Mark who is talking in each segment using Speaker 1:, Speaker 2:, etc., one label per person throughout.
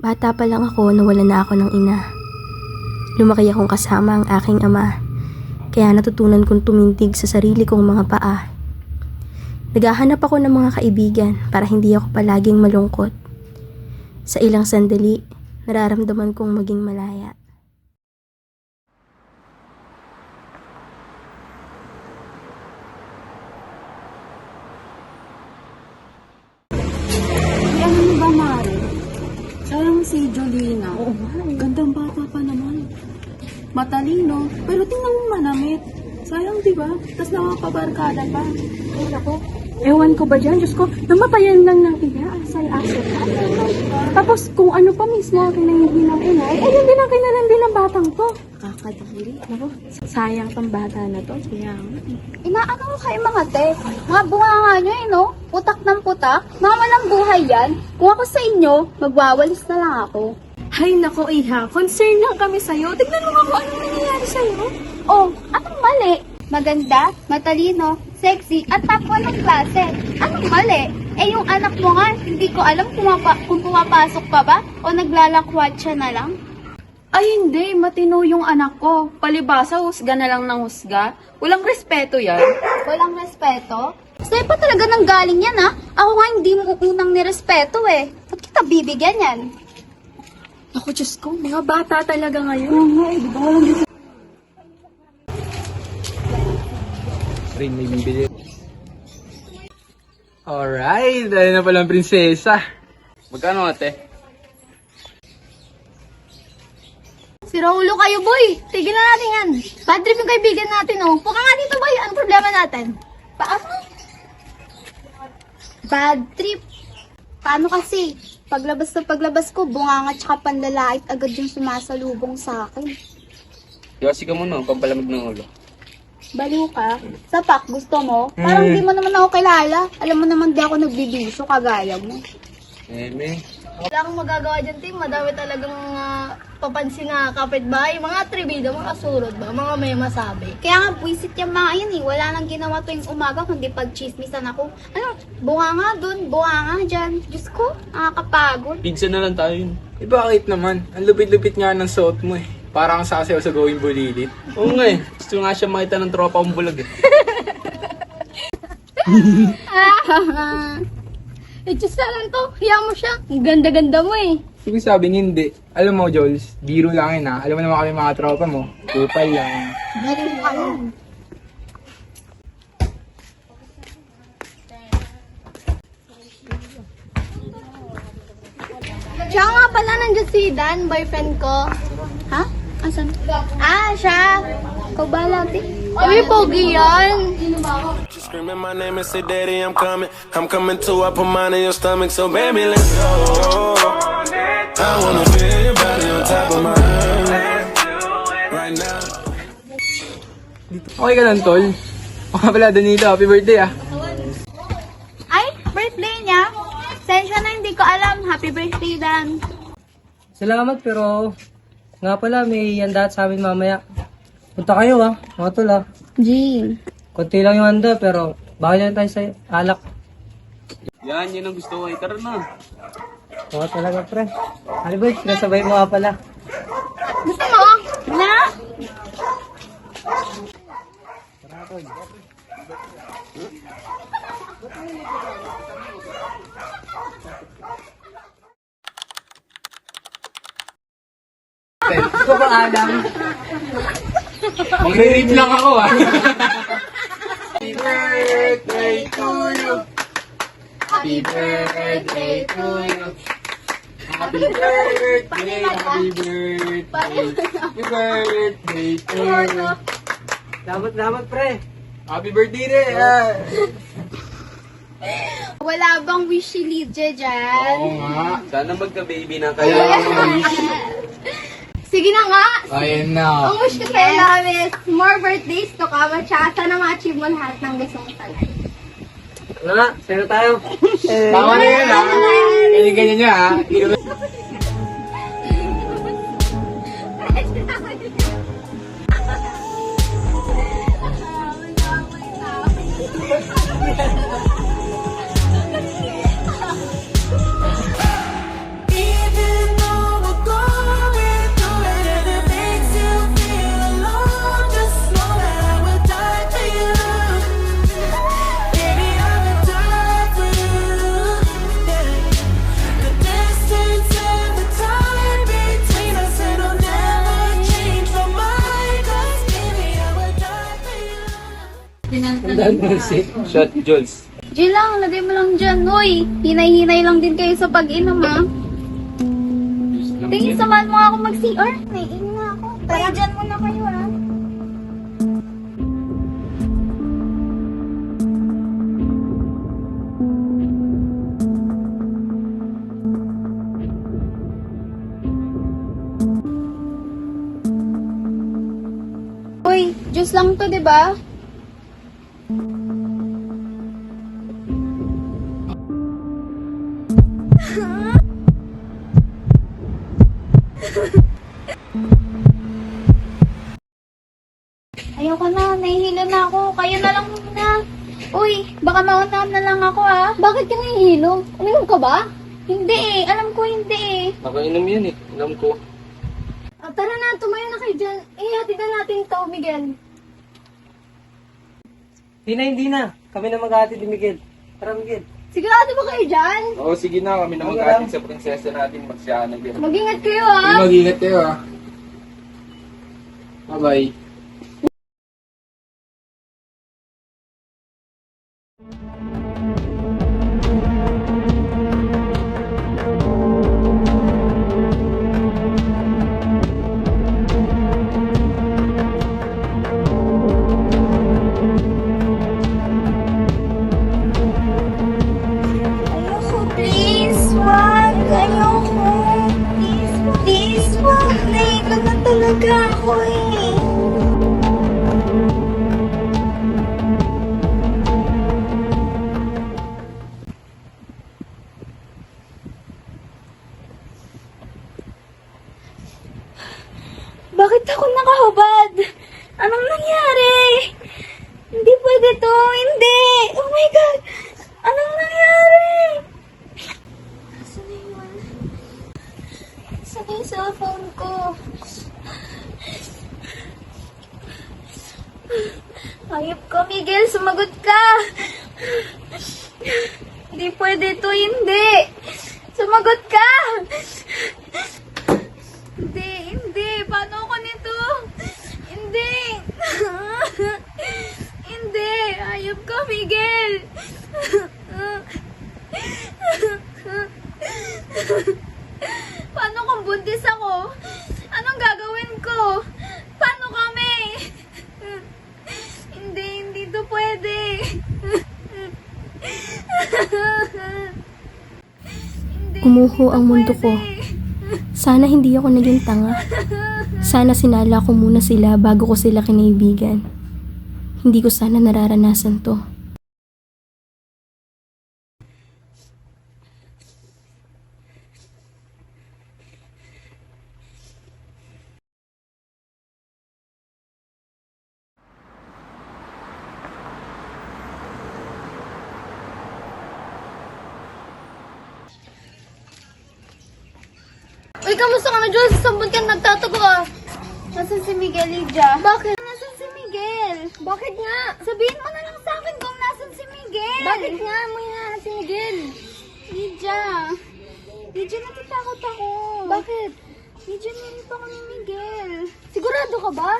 Speaker 1: Bata pa lang ako, nawala na ako ng ina. Lumaki akong kasama ang aking ama, kaya natutunan kong tumindig sa sarili kong mga paa. Naghahanap ako ng mga kaibigan para hindi ako palaging malungkot. Sa ilang sandali, nararamdaman kong maging malaya.
Speaker 2: Matalino. Pero tingnan mo manamit. Sayang, di ba? Tapos nakakabarkada pa. Ay, nako. Ewan ko ba dyan? Diyos ko, namatayan lang ng ina. Asal-asal. Tapos, kung ano pa mismo ang kinahihin ng ina, eh, ayun din ang kinalan din ng batang to. Kakadiri. Nako, sayang tong bata na to. Kaya,
Speaker 3: Inaano ko kayo mga te? Mga bunga nga nyo eh, no? Putak ng putak. Mga walang buhay yan. Kung ako sa inyo, magwawalis na lang ako.
Speaker 2: Hay nako, Iha. Concern lang kami sa'yo. Tignan mo nga kung ano nangyayari sa'yo.
Speaker 3: Oh, anong mali? Maganda, matalino, sexy, at 1 ng klase. Anong mali? Eh yung anak mo nga, hindi ko alam kung, mapa- kung pumapasok pa ba o naglalakwat siya na lang.
Speaker 2: Ay hindi, matino yung anak ko. Palibasa, husga na lang ng husga. Walang respeto yan.
Speaker 3: Walang respeto? Sa'yo pa talaga nang galing yan ha? Ako nga hindi mo unang nirespeto eh. Ba't kita bibigyan yan?
Speaker 2: Ako, Diyos ko, mga bata talaga ngayon. Oo nga, eh, di ba walang
Speaker 4: Rin, may bibili. Alright, dahil na palang prinsesa. Magkano ate?
Speaker 3: Sira ulo kayo, boy. Tigil na natin yan. Bad trip yung kaibigan natin, oh. Puka nga dito, boy. Ano problema natin? Paano? Bad trip. Paano kasi? Paglabas na paglabas ko, bunganga tsaka panlalait agad yung sumasalubong sa akin.
Speaker 4: Yosi ka muna, pampalamig ng ulo.
Speaker 3: Baliw ka? Sapak, gusto mo? Parang di mo naman ako kilala. Alam mo naman di ako nagbibisyo kagaya mo.
Speaker 4: Eme.
Speaker 5: Wala akong magagawa dyan, Tim. Madami talagang ah, papansin na kapitbahay. Mga tribida, mga surot ba? Mga may masabi.
Speaker 3: Kaya nga, buisit yung mga yun eh. Wala nang ginawa tuwing umaga kundi pagchismisan ako. Ano, bunga nga dun, bunga nga dyan. Diyos ko, nakakapagod.
Speaker 4: Pizza na lang tayo yun. Eh bakit naman? Ang lupit-lupit nga ng suot mo eh. Parang sasayaw sa gawing bulilit. Oo nga eh. Gusto nga siya makita ng tropa kong bulag eh.
Speaker 5: Eh, Diyos na lang to. Hiya mo siya. Ang ganda-ganda mo eh.
Speaker 4: Sige sabing hindi. Alam mo, Jules, biro lang yun ha. Alam mo naman kami mga tropa mo. Kupal lang.
Speaker 5: Siya nga pala nandiyan si Dan, boyfriend ko.
Speaker 3: Ha? Asan?
Speaker 5: Ah, siya.
Speaker 3: Ikaw ba lati?
Speaker 5: Uy, pogi yan.
Speaker 6: Screaming my name and say, Daddy, I'm coming. I'm coming too. I put mine in your stomach, so baby, let's go. I wanna feel your body on top of mine. Right now.
Speaker 4: Okay ka lang, tol. Nga pala, Danilo, happy birthday ah.
Speaker 3: Ay, birthday niya? Sensya na hindi ko alam. Happy birthday, Dan.
Speaker 7: Salamat pero nga pala may handa sa amin mamaya. Punta kayo ah, mga tol ah.
Speaker 3: G.
Speaker 7: Konti lang yung handa pero baka lang tayo sa alak.
Speaker 4: Yan, yan ang gusto ko eh. Tara na.
Speaker 7: Oo talaga pre. Albert, sinasabay mo nga pala.
Speaker 3: Gusto mo? Na?
Speaker 4: Ito ba alam? Mag-rate lang ako ah. Happy birthday to you. Happy birthday to you. Happy birthday, happy birthday. Happy birthday to you.
Speaker 7: Dapat dapat pre.
Speaker 4: Happy birthday rin. ah.
Speaker 3: Wala bang wish si Lydia dyan?
Speaker 4: Oo nga. Sana magka-baby na kayo.
Speaker 5: Sige na nga.
Speaker 4: Ayun na.
Speaker 5: Ang wish ko sa'yo, love is more birthdays to come at saka sana ma-achieve mo lahat ng gusto mo sa life.
Speaker 7: Ano nga, sa'yo tayo.
Speaker 4: Tama na yun ah. Ganyan-ganyan niya ah. Shot, Jules.
Speaker 3: Jill lang, lagay mo lang dyan. Hoy, hinay-hinay lang din kayo sa pag-inom ha. Tingin samahan mo ako mag-CR. Naiinom na ako. Tara, dyan muna kayo ha. Uy, juice lang to, di ba? Kayo na lang muna. Uy, baka maunahan na lang ako ah. Bakit ka nahihilo? Uminom ka ba? Hindi eh, alam ko hindi eh.
Speaker 4: Nakainom yan eh. Alam ko.
Speaker 5: Ah, tara na, tumayo na kayo dyan. Eh, hatidan natin to, Miguel.
Speaker 7: Hindi na, hindi na. Kami na maghahatid ni Miguel. Tara, Miguel.
Speaker 5: Sigurado ba kayo dyan?
Speaker 4: Oo, sige na. Kami na mag sa prinsesa natin. Magsiyaan din.
Speaker 5: Mag-ingat kayo ah.
Speaker 4: Mag-ingat kayo ah. Bye-bye.
Speaker 3: Pwede to. Hindi. Sumagot ka. Hindi, hindi. Paano ako nito? Hindi. hindi. Ayop ka, Miguel. Paano kung buntis ako? Anong gagawin ko? Paano kami? hindi, hindi to pwede. Hindi
Speaker 1: Gumuho ang mundo ko. Sana hindi ako naging tanga. Sana sinala ko muna sila bago ko sila kinaibigan. Hindi ko sana nararanasan to.
Speaker 5: Uy, kamusta ka na, Jules? Sambon ka nagtatago ah.
Speaker 3: Nasaan si Miguel, Lydia?
Speaker 5: Bakit?
Speaker 3: Nasaan si Miguel?
Speaker 5: Bakit nga?
Speaker 3: Sabihin mo na lang sa akin kung nasaan si Miguel.
Speaker 5: Bakit nga mo yan si Miguel?
Speaker 3: Lydia. Lydia, natatakot ako.
Speaker 5: Bakit?
Speaker 3: Lydia, nilip ako ni Miguel.
Speaker 5: Sigurado ka ba?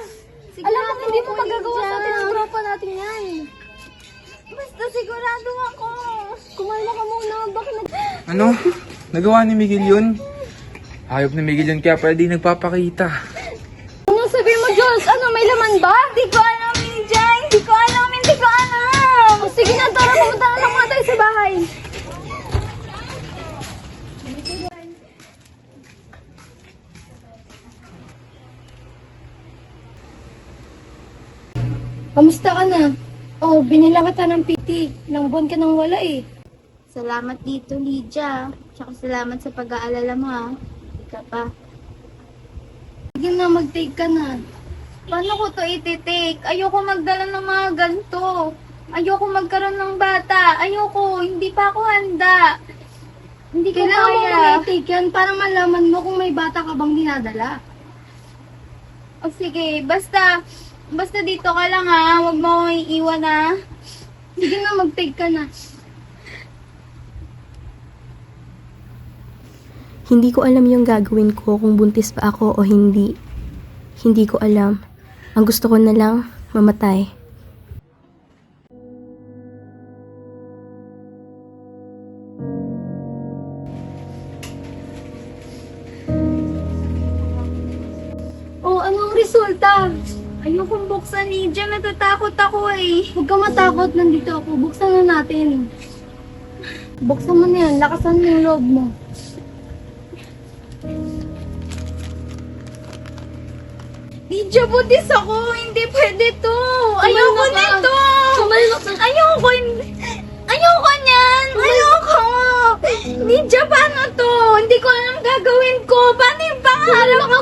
Speaker 3: Sigurado
Speaker 5: Alam mo, hindi mo magagawa sa atin ang tropa natin yan.
Speaker 3: Basta sigurado ako.
Speaker 5: Kumalma ka muna. Bakit nag...
Speaker 4: Ano? Nagawa ni Miguel yun? Hayop ni Miguel yun kaya pala di nagpapakita.
Speaker 5: Ano sabihin mo, Jules? Ano, may laman ba?
Speaker 3: Hindi ko alam, Lydia. Hindi ko alam, hindi ko alam.
Speaker 5: O, sige na, tara, pumunta na lang muna tayo sa bahay. Kamusta ka na? Oh, binila kita ng PT. Ilang buwan ka nang wala eh.
Speaker 3: Salamat dito, Lydia. Tsaka salamat sa pag-aalala mo, ha. Ka pa.
Speaker 5: Sige na, mag-take ka na.
Speaker 3: Paano ko to iti-take? Ayoko magdala ng mga ganito. Ayoko magkaroon ng bata. Ayoko, hindi pa ako handa. Hindi ko
Speaker 5: Kailangan mo
Speaker 3: kaya.
Speaker 5: muna i-take yan para malaman mo kung may bata ka bang dinadala.
Speaker 3: O sige, basta, basta dito ka lang ha. Huwag mo akong iiwan ha.
Speaker 5: Sige na, mag-take ka na.
Speaker 1: Hindi ko alam yung gagawin ko kung buntis pa ako o hindi. Hindi ko alam. Ang gusto ko na lang, mamatay.
Speaker 8: Oh, anong resulta? Ayokong buksan ni Jem. Natatakot ako eh. Huwag ka matakot. Nandito ako. Buksan na natin. Buksan mo na yan. Lakasan mo yung loob mo. Lydia, butis ako. Hindi pwede to. Ayoko nito. Ayoko. hindi- Ayoko niyan. Ayoko. Lydia, paano to? Hindi ko alam gagawin ko. Paano yung pangarap ko?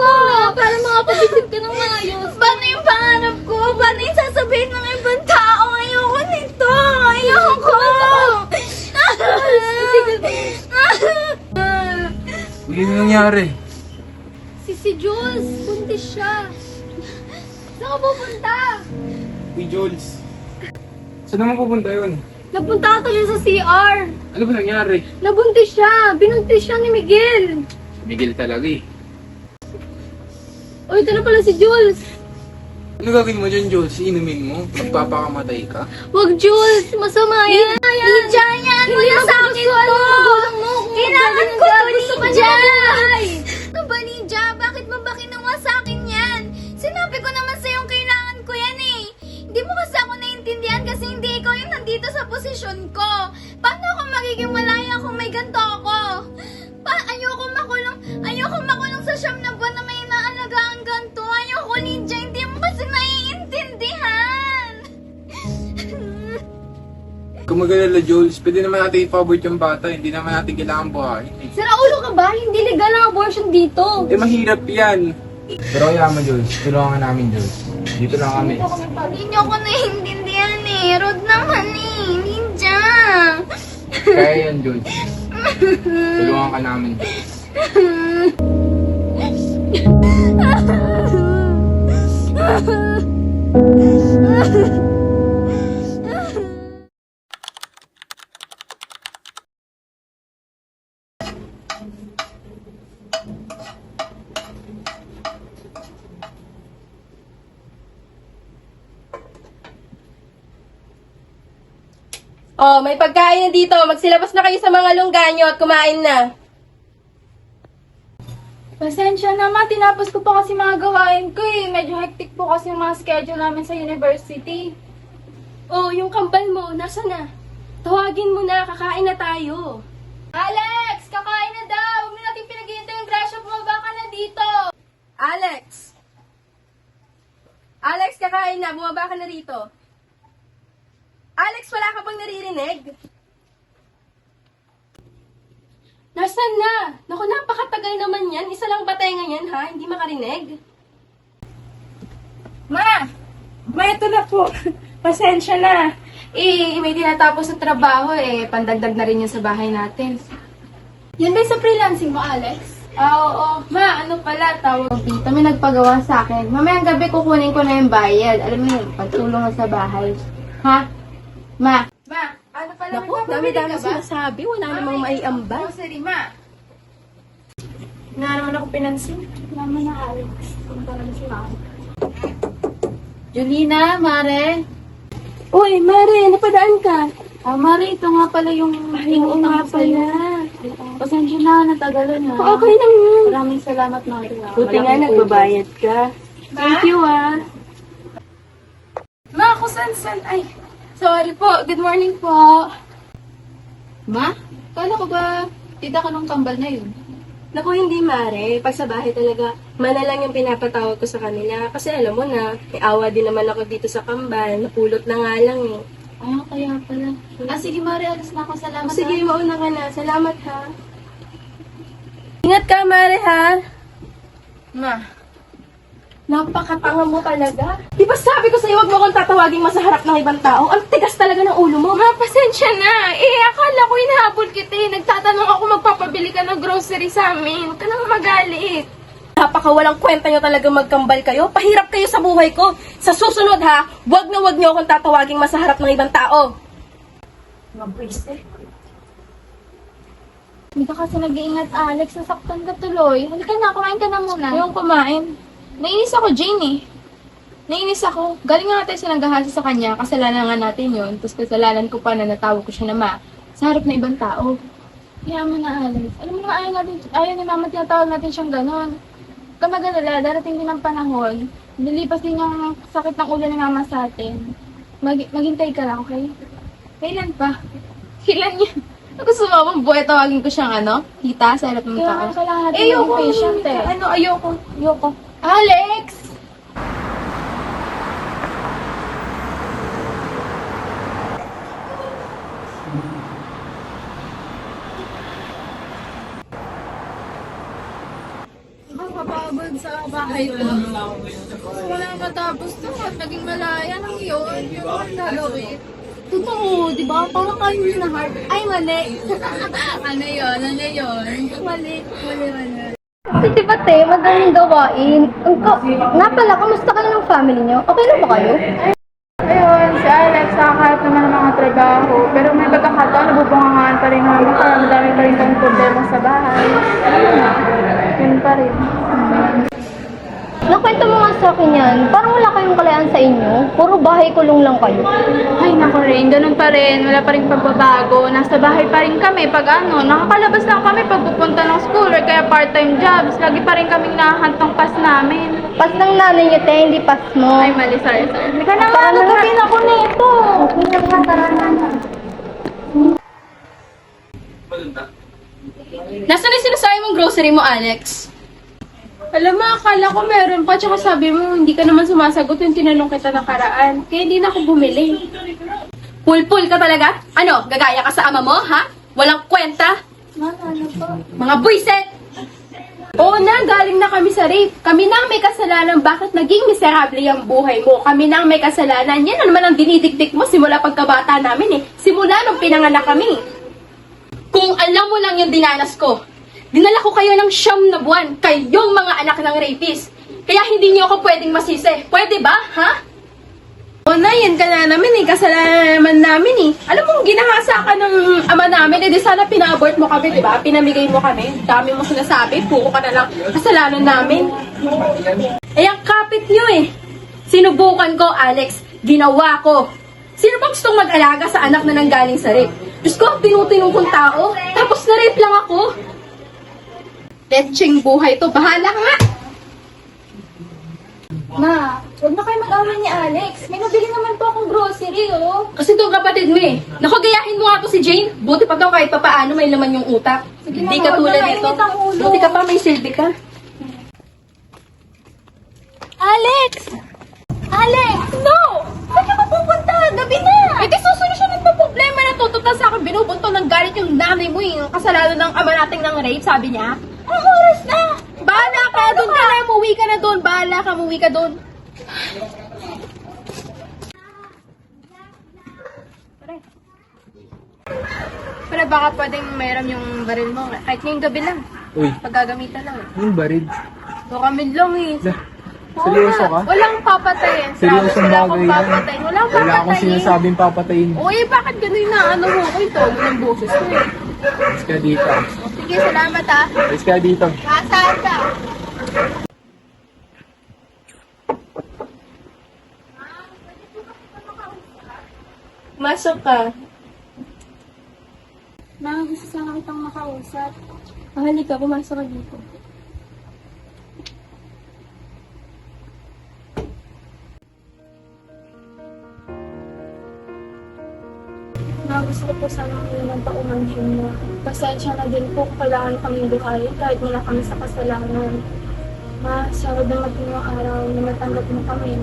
Speaker 8: Para makapagisip ka ng maayos. Paano yung pangarap ko? Paano yung sasabihin ng ibang tao? Ayoko nito. Ayoko.
Speaker 4: Hindi na nangyari.
Speaker 8: Si si Jules, buntis siya. Ka pupunta?
Speaker 4: Uy, Jules. Saan naman pupunta yun?
Speaker 8: Napunta ka tuloy sa CR.
Speaker 4: Ano ba nangyari?
Speaker 8: Nabuntis siya. Binuntis siya ni Miguel.
Speaker 4: Miguel talaga eh.
Speaker 8: Uy, ito na pala si Jules.
Speaker 4: Ano gagawin mo dyan, Jules? Inumin mo? Magpapakamatay ka?
Speaker 8: Wag, Jules. Masama yan. Lydia, yan. Wala sa akin to. Kailangan ko to, Lydia. Ano nandito sa posisyon ko. Paano ako magiging malaya kung may ganito ako? Pa ayoko makulong, ayoko makulong sa siyam na buwan na may inaalagaan ganito. Ayoko, Lydia. Hindi mo kasi naiintindihan.
Speaker 4: Kung mag-alala, Jules, pwede naman natin i-forward yung bata. Hindi naman natin kailangan buhayin. eh.
Speaker 8: Sira ulo ka ba? Hindi legal ang abortion dito.
Speaker 4: Eh, mahirap yan. Pero kaya mo, Jules. Tulungan namin, Jules. Dito lang kami.
Speaker 8: Hindi ako naiintindihan eh. Rude naman eh. Ninja.
Speaker 4: Kaya yan, Jules. Tulungan ka namin, Jules.
Speaker 2: Oh, may pagkain na dito. Magsilabas na kayo sa mga lungganyo at kumain na.
Speaker 8: Pasensya naman, tinapos ko pa kasi mga gawain ko eh. Medyo hectic po kasi yung mga schedule namin sa university.
Speaker 2: Oh, yung kambal mo, nasa na? Tawagin mo na, kakain na tayo.
Speaker 8: Alex! Kakain na daw! Huwag na natin pinaghihintay yung grasya. Bumaba ka na dito!
Speaker 2: Alex! Alex, kakain na. Bumaba ka na rito. Alex, wala ka bang naririnig? Nasaan na? Naku, napakatagal naman yan. Isa lang batay yan, ha? Hindi makarinig.
Speaker 9: Ma! Ma, ito na po. Pasensya na. Eh, may tinatapos sa trabaho eh. Pandagdag na rin yun sa bahay natin.
Speaker 8: Yan ba sa freelancing mo, Alex?
Speaker 9: Ah, oo. Ma, ano pala, tawag tita. May nagpagawa sa akin. Mamayang gabi kukunin ko na yung bayad. Alam mo yun, pagtulong sa bahay. Ha? Ma? Ma, ano pala?
Speaker 2: Naku, dami-dami
Speaker 9: ka ba?
Speaker 2: sinasabi. Wala namang maiambal.
Speaker 9: Grocery, ma. Nga naman ako pinansin.
Speaker 8: Naman na, Alex. Punta naman si Mama.
Speaker 9: Julina, Mare.
Speaker 2: Uy, Mare, napadaan ka.
Speaker 9: Ah, Mare, ito nga pala yung
Speaker 8: Oo nga pala.
Speaker 9: Pasensya na, natagalan na.
Speaker 2: Okay lang yun.
Speaker 9: Maraming salamat, Mare. ah.
Speaker 2: Buti nga
Speaker 9: Malaking
Speaker 2: nagbabayad ka. Thank you, ah.
Speaker 9: Ma, ako san san? Ay, sorry po. Good morning po. Ma, kala ko ba tita ka nung kambal na yun?
Speaker 2: Naku, hindi mare. Pag sa bahay talaga, mana lang yung pinapatawag ko sa kanila. Kasi alam mo na, may awa din naman ako dito sa kambal. Napulot na nga lang eh.
Speaker 9: Ah, kaya pala. Ah, sige Mare, alis na ako. Salamat.
Speaker 2: Sige,
Speaker 9: ah.
Speaker 2: mauna ka na. Salamat ha. Ingat ka, mare ha.
Speaker 9: Ma,
Speaker 2: Napakatanga mo talaga. Di ba sabi ko sa'yo, huwag mo akong tatawagin mo sa harap ng ibang tao? Ang tigas talaga ng ulo mo.
Speaker 9: ma, pasensya na. Eh, akala ko inahabol kita eh. Nagtatanong ako magpapabili ka ng grocery sa amin. Huwag ka nang magalit.
Speaker 2: Napakawalang kwenta nyo talaga magkambal kayo. Pahirap kayo sa buhay ko. Sa susunod ha, wag na wag nyo akong tatawagin mas sa harap ng ibang tao.
Speaker 8: Hindi ka kasi nag-iingat, Alex. Nasaktan ka tuloy. Halika na, kumain ka na muna.
Speaker 9: Ayong kumain. Nainis ako, Jane eh. Nainis ako. Galing nga tayo sa naghahasa sa kanya. Kasalanan nga natin yun. Tapos kasalanan ko pa na natawag ko siya na ma. Sa harap ng ibang tao.
Speaker 8: Kaya mo na, Alex. Alam mo naman, ayaw, natin, ayaw ni Mama tinatawag natin siyang ganon. Huwag ka mag-alala, darating din ang panahon.
Speaker 9: Lilipas din yung sakit ng ulo ni mama sa atin. Mag maghintay ka lang, okay? Kailan pa? Kailan yan?
Speaker 10: Gusto mo bang buhay tawagin ko siyang ano? Tita sa harap ng
Speaker 9: Kaya
Speaker 10: tao?
Speaker 9: nga kailangan natin
Speaker 10: Eh, ayoko.
Speaker 9: patient eh.
Speaker 10: Ano, ayoko. Ayoko.
Speaker 9: Alex!
Speaker 2: Nakakapagod sa bahay ko. Wala matapos to at naging malaya lang yun. Yung ang gagawin.
Speaker 9: Totoo, di ba? Parang kayo yun na heart. Ay, mali.
Speaker 2: Ano yun? Ano yun?
Speaker 9: mali. Mali, mali.
Speaker 5: Kasi ba te, madaming gawain. Ang ka- nga pala, kamusta kayo ng family niyo? Okay na ba kayo?
Speaker 9: Ayun, si Alex, nakakaharap naman ng mga trabaho. Pero may pagkakataon, nabubungangaan pa rin namin. Kaya madami pa rin kami problema sa bahay. Ayun na, yun pa rin.
Speaker 5: Nakwento mo nga sa akin yan, parang wala kayong kalayaan sa inyo. Puro bahay kulong lang kayo.
Speaker 9: Ay, nako rin. Ganun pa rin. Wala pa rin pagbabago. Nasa bahay pa rin kami. Pag ano, nakakalabas lang kami pag pupunta ng school or kaya part-time jobs. Lagi pa rin kaming nakahantong pas namin.
Speaker 5: Pas ng nanay niyo te, hindi pas mo.
Speaker 9: Ay, mali. Sorry, sorry. Hindi ka na nga.
Speaker 5: Na.
Speaker 9: Nagawin ako nito.
Speaker 5: Okay na nga, tara na nga.
Speaker 10: Nasaan na sinasabi mong grocery mo, Alex?
Speaker 2: Alam mo, akala ko meron pa. Tsaka sabi mo, hindi ka naman sumasagot yung tinanong kita nakaraan. Kaya hindi na ako bumili.
Speaker 10: Pulpul ka talaga? Ano, gagaya ka sa ama mo, ha? Walang kwenta? Mga buiset!
Speaker 2: Oo na, galing na kami sa rape. Kami na ang may kasalanan bakit naging miserable ang buhay mo. Kami na ang may kasalanan. Yan ang naman ang dinidikdik mo simula pagkabata namin eh. Simula nung pinanganak kami.
Speaker 10: Kung alam mo lang yung dinanas ko, dinala ko kayo ng siyam na buwan, kayong mga anak ng rapist. Kaya hindi niyo ako pwedeng masisi. Pwede ba, ha?
Speaker 2: O na, yan ka na namin eh. Kasalanan naman namin eh. Alam mo, ginahasa ka ng ama namin. Eh di sana pina-abort mo kami, di ba? Pinamigay mo kami. Dami mo sinasabi. Puko ka na lang. Kasalanan namin.
Speaker 10: Eh, ang kapit niyo eh. Sinubukan ko, Alex. Ginawa ko. Sino bang gustong mag-alaga sa anak na nanggaling sa rape? Diyos ko, tinutinong kong tao. Tapos na-rape lang ako. Lecheng buhay to. Bahala ka nga.
Speaker 9: Ma, huwag na kayo mag-away ni Alex. May nabili naman po akong grocery, oh.
Speaker 10: Kasi itong kapatid mo eh. Naku, gayahin mo nga to si Jane. Buti pa daw kahit papaano may laman yung utak.
Speaker 9: Sige
Speaker 10: Hindi
Speaker 9: na,
Speaker 10: ka
Speaker 9: huwag
Speaker 10: tulad
Speaker 9: na
Speaker 10: nito.
Speaker 9: mainit ang ulo.
Speaker 10: Buti ka pa, may silbi ka.
Speaker 9: Alex! Alex! No! Saan ka mapupunta? Gabi na!
Speaker 2: Eh, di susolusyonan mo problema na to. Sa akin, binubunto ng galit yung nanay mo eh. Yung kasalanan ng ama nating ng rape, sabi niya.
Speaker 9: Anong oras na?
Speaker 2: Bahala ka, doon ka na, umuwi ka na doon. Bahala ka, umuwi ka doon. Pero baka pwedeng mayroon yung baril mo. Kahit ngayong gabi lang.
Speaker 4: Uy,
Speaker 2: Paggagamitan lang.
Speaker 4: yung barid.
Speaker 2: So kami lang eh.
Speaker 4: Lah, seryoso ka?
Speaker 2: Walang papatayin.
Speaker 4: Seryosong
Speaker 2: Wala
Speaker 4: bagay
Speaker 2: akong
Speaker 4: yan.
Speaker 2: papatayin. Walang
Speaker 4: Wala akong
Speaker 2: papatayin.
Speaker 4: sinasabing papatayin.
Speaker 2: Uy, bakit gano'n na ano mo ko ito? ng boses ko eh.
Speaker 4: Alis ka dito.
Speaker 2: Sige, salamat ah.
Speaker 4: Alis ka dito.
Speaker 2: Nasaan ka?
Speaker 10: Masok ka.
Speaker 9: Ma, gusto sana kitang makausap.
Speaker 10: Ah, halika, pumasok ka dito.
Speaker 9: Ma, gusto ko po sana kayo ng paumanhin mo. Pasensya na din po kung kailangan kami buhayin kahit wala kami sa kasalanan. Ma, sa dumating yung araw na matanggap mo kami.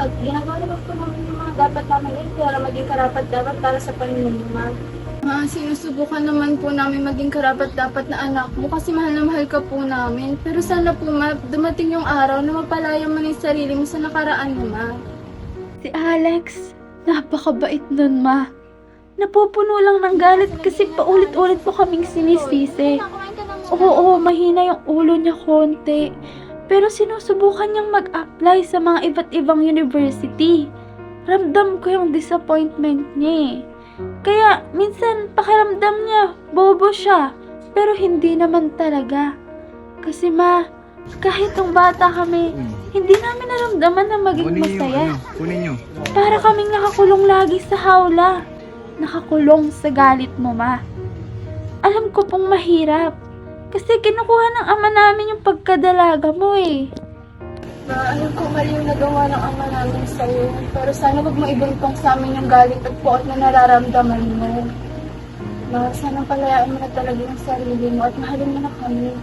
Speaker 9: At ginagawa naman po namin yung mga dapat namin yun para maging karapat dapat para sa Panginoon, Ma. Ma, sinusubukan naman po namin maging karapat dapat na anak mo kasi mahal na mahal ka po namin. Pero sana po, Ma, dumating yung araw na mapalaya mo na yung sarili mo sa nakaraan mo, Ma.
Speaker 11: Si Alex, napakabait nun, ma. Napupuno lang ng galit kasi paulit-ulit po kaming sinisisi. Oo, mahina yung ulo niya konti. Pero sinusubukan niyang mag-apply sa mga iba't ibang university. Ramdam ko yung disappointment niya eh. Kaya minsan pakiramdam niya, bobo siya. Pero hindi naman talaga. Kasi ma, kahit nung bata kami, hindi namin naramdaman na maging masaya.
Speaker 4: Kunin nyo.
Speaker 11: Para kaming nakakulong lagi sa hawla. Nakakulong sa galit mo, ma. Alam ko pong mahirap. Kasi kinukuha ng ama namin yung pagkadalaga mo eh.
Speaker 9: Ma, alam ko mali yung nagawa ng ama namin sa'yo. Pero sana wag mo ibuntong sa amin yung galit at puot na nararamdaman mo. Ma, sana palayaan mo na talaga yung sarili mo at mahalin mo na kami.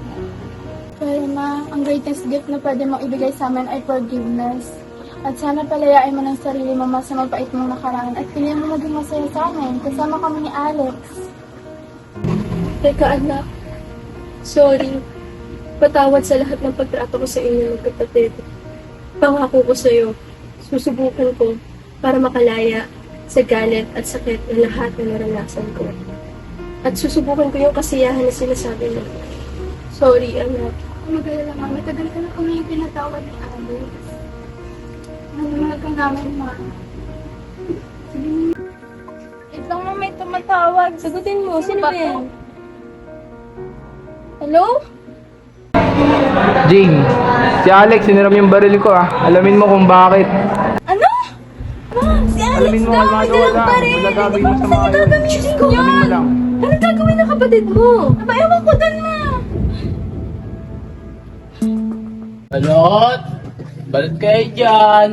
Speaker 9: Pero ma, ang greatest gift na pwede mong ibigay sa amin ay forgiveness. At sana palayain mo ng sarili mo mas sa mabait mong nakaraan at piliin mo maging masaya sa amin kasama kami ni Alex.
Speaker 1: Teka anak, sorry. Patawad sa lahat ng pagtrato ko sa inyo magkapatid. Pangako ko sa iyo, susubukan ko para makalaya sa galit at sakit na lahat na naranasan ko. At susubukan ko yung kasiyahan na sinasabi mo. Sorry, anak.
Speaker 9: Magalala ma, matagal ka na kami yung pinatawad ni Alex. Nanimal ka namin ma. Ito mo may tumatawag.
Speaker 1: Sagutin mo, sino ba yan?
Speaker 9: Hello?
Speaker 4: Jane, si Alex, siniram yung baril ko ah. Alamin mo kung bakit.
Speaker 9: Ano? Ma, si Alex
Speaker 4: Alamin mo
Speaker 9: daw,
Speaker 4: kung
Speaker 9: may
Speaker 4: ano
Speaker 9: dalang
Speaker 4: wala.
Speaker 9: baril.
Speaker 4: Wala gagawin mo sa mga yun.
Speaker 9: Gagamitin ko
Speaker 4: Alamin mo
Speaker 9: yan.
Speaker 4: lang.
Speaker 9: Anong gagawin ng kapatid mo? Aba, ewan ko dun ma.
Speaker 4: Balot! Balot kayo dyan!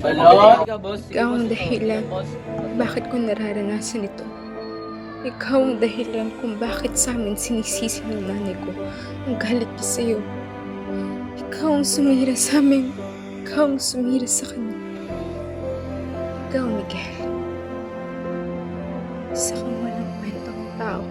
Speaker 4: Balot!
Speaker 12: Ikaw ang dahilan bakit ko nararanasan ito. Ikaw ang dahilan kung bakit sa amin sinisisi ng nanay ko ang galit niya sa'yo. Ikaw ang sumira sa amin. Ikaw ang sumira sa kanya. Ikaw, Miguel. Isa kang walang kwentang tao.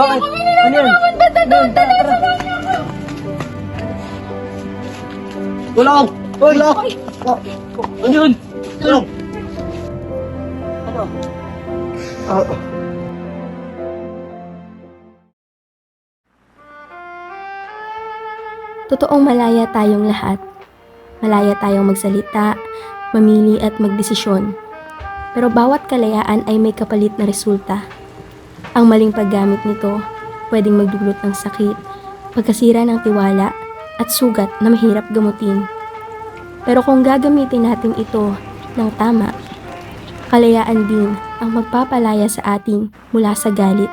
Speaker 2: Bakit? Ano yan? Ano, tara, tara. Tulong! Tulong! Ano yun? Tulong! Ano? Ah,
Speaker 1: Totoong malaya tayong lahat. Malaya tayong magsalita, mamili at magdesisyon. Pero bawat kalayaan ay may kapalit na resulta. Ang maling paggamit nito pwedeng magdulot ng sakit, pagkasira ng tiwala, at sugat na mahirap gamutin. Pero kung gagamitin natin ito ng tama, kalayaan din ang magpapalaya sa atin mula sa galit,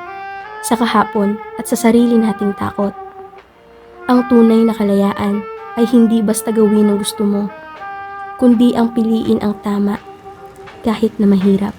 Speaker 1: sa kahapon at sa sarili nating takot. Ang tunay na kalayaan ay hindi basta gawin ang gusto mo, kundi ang piliin ang tama kahit na mahirap.